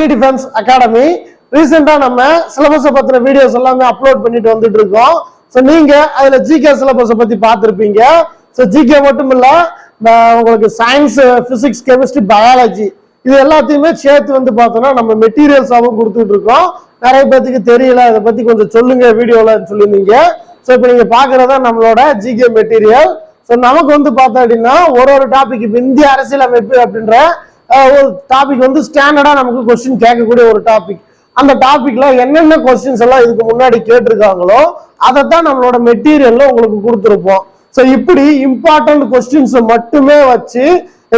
அக்னி defence academy ரீசெண்டா நம்ம சிலபஸை பத்தின வீடியோஸ் எல்லாமே அப்லோட் பண்ணிட்டு வந்துட்டு இருக்கோம். ஸோ நீங்க அதுல ஜிகே சிலபஸை பத்தி பார்த்துருப்பீங்க. ஸோ ஜிகே மட்டும் இல்ல உங்களுக்கு சயின்ஸ் பிசிக்ஸ் கெமிஸ்ட்ரி பயாலஜி இது எல்லாத்தையுமே சேர்த்து வந்து பார்த்தோம்னா நம்ம மெட்டீரியல்ஸாகவும் கொடுத்துட்டு இருக்கோம். நிறைய பேத்துக்கு தெரியல இதை பத்தி கொஞ்சம் சொல்லுங்க வீடியோல சொல்லியிருந்தீங்க. ஸோ இப்போ நீங்க பாக்குறதா நம்மளோட ஜிகே மெட்டீரியல் ஸோ நமக்கு வந்து பார்த்தோம் அப்படின்னா ஒரு ஒரு டாபிக் இப்போ இந்திய அரசியலமைப்பு அப்படின்ற ஒரு டாபிக் வந்து ஸ்டாண்டர்டா நமக்கு கொஸ்டின் கேட்கக்கூடிய ஒரு டாபிக் அந்த டாபிக்ல என்னென்ன கொஸ்டின்ஸ் எல்லாம் இதுக்கு முன்னாடி கேட்டிருக்காங்களோ அதை தான் நம்மளோட மெட்டீரியல்ல உங்களுக்கு கொடுத்துருப்போம். ஸோ இப்படி இம்பார்ட்டன்ட் கொஸ்டின்ஸ் மட்டுமே வச்சு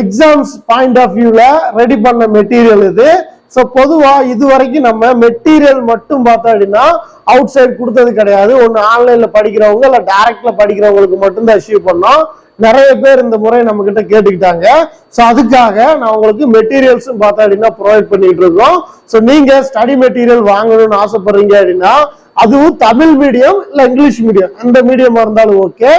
எக்ஸாம்ஸ் பாயிண்ட் ஆஃப் வியூல ரெடி பண்ண மெட்டீரியல் இது. ஸோ பொதுவாக இது வரைக்கும் நம்ம மெட்டீரியல் மட்டும் பார்த்தோம் அப்படின்னா அவுட் சைடு கொடுத்தது கிடையாது. ஒன்று ஆன்லைனில் படிக்கிறவங்க இல்லை டேரக்டில் படிக்கிறவங்களுக்கு மட்டும்தான் அச்சீவ் பண்ணோம். நிறைய பேர் இந்த முறை நம்ம கிட்ட கேட்டுக்கிட்டாங்க. ஸோ அதுக்காக நான் உங்களுக்கு மெட்டீரியல்ஸும் பார்த்தா அப்படின்னா ப்ரொவைட் பண்ணிட்டு இருக்கோம். ஸோ நீங்க ஸ்டடி மெட்டீரியல் வாங்கணும்னு ஆசைப்படுறீங்க அப்படின்னா அதுவும் தமிழ் மீடியம் இல்லை இங்கிலீஷ் மீடியம் எந்த மீடியமா இருந்தாலும் ஓகே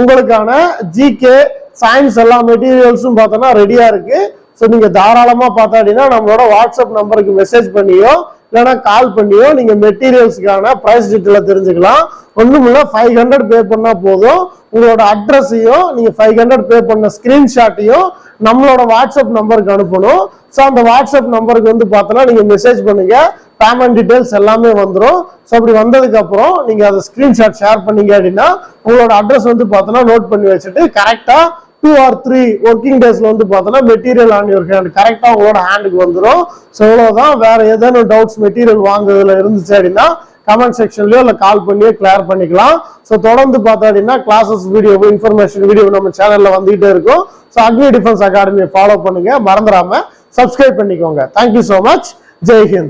உங்களுக்கான ஜிகே சயின்ஸ் எல்லா மெட்டீரியல்ஸும் பார்த்தோன்னா ரெடியா இருக்கு. ஸோ நீங்கள் தாராளமாக பார்த்தா அப்படின்னா நம்மளோட வாட்ஸ்அப் நம்பருக்கு மெசேஜ் பண்ணியோ இல்லைன்னா கால் பண்ணியோ நீங்கள் மெட்டீரியல்ஸ்க்கான ப்ரைஸ் டீட்டெயிலாக தெரிஞ்சுக்கலாம். ஒன்றும் இல்லை ஃபைவ் ஹண்ட்ரட் பே பண்ணால் போதும். உங்களோட அட்ரஸையும் நீங்கள் ஃபைவ் ஹண்ட்ரட் பே பண்ண ஸ்க்ரீன்ஷாட்டையும் நம்மளோட வாட்ஸ்அப் நம்பருக்கு அனுப்பணும். ஸோ அந்த வாட்ஸ்அப் நம்பருக்கு வந்து பார்த்தோன்னா நீங்கள் மெசேஜ் பண்ணுங்க. பேமெண்ட் டீட்டெயில்ஸ் எல்லாமே வந்துடும் ஸோ அப்படி வந்ததுக்கப்புறம் நீங்கள் அதை ஸ்க்ரீன்ஷாட் ஷேர் பண்ணீங்க அப்படின்னா உங்களோட அட்ரஸ் வந்து பார்த்தோன்னா நோட் பண்ணி வச்சுட்டு கரெக்டாக டூ ஆர் த்ரீ ஒர்க்கிங் டேஸ்ல வந்து பார்த்தோன்னா மெட்டீரியல் ஆன் யூர் ஹேண்ட் கரெக்டாக உங்களோட ஹேண்டுக்கு வந்துடும் ஸோ இவ்வளோதான் வேற ஏதேனும் டவுட்ஸ் மெட்டீரியல் வாங்குறதுல இருந்துச்சு அப்படின்னா கமெண்ட் செக்ஷன்லயோ இல்லை கால் பண்ணியோ கிளியர் பண்ணிக்கலாம். ஸோ தொடர்ந்து பார்த்தோம் அப்படின்னா கிளாஸஸ் வீடியோ இன்ஃபர்மேஷன் வீடியோ நம்ம சேனல்ல வந்துகிட்டே இருக்கும். ஸோ அக்னி டிஃபென்ஸ் அகாடமியை ஃபாலோ பண்ணுங்க. மறந்துடாம சப்ஸ்கிரைப் பண்ணிக்கோங்க. Thank you so much Jai Hind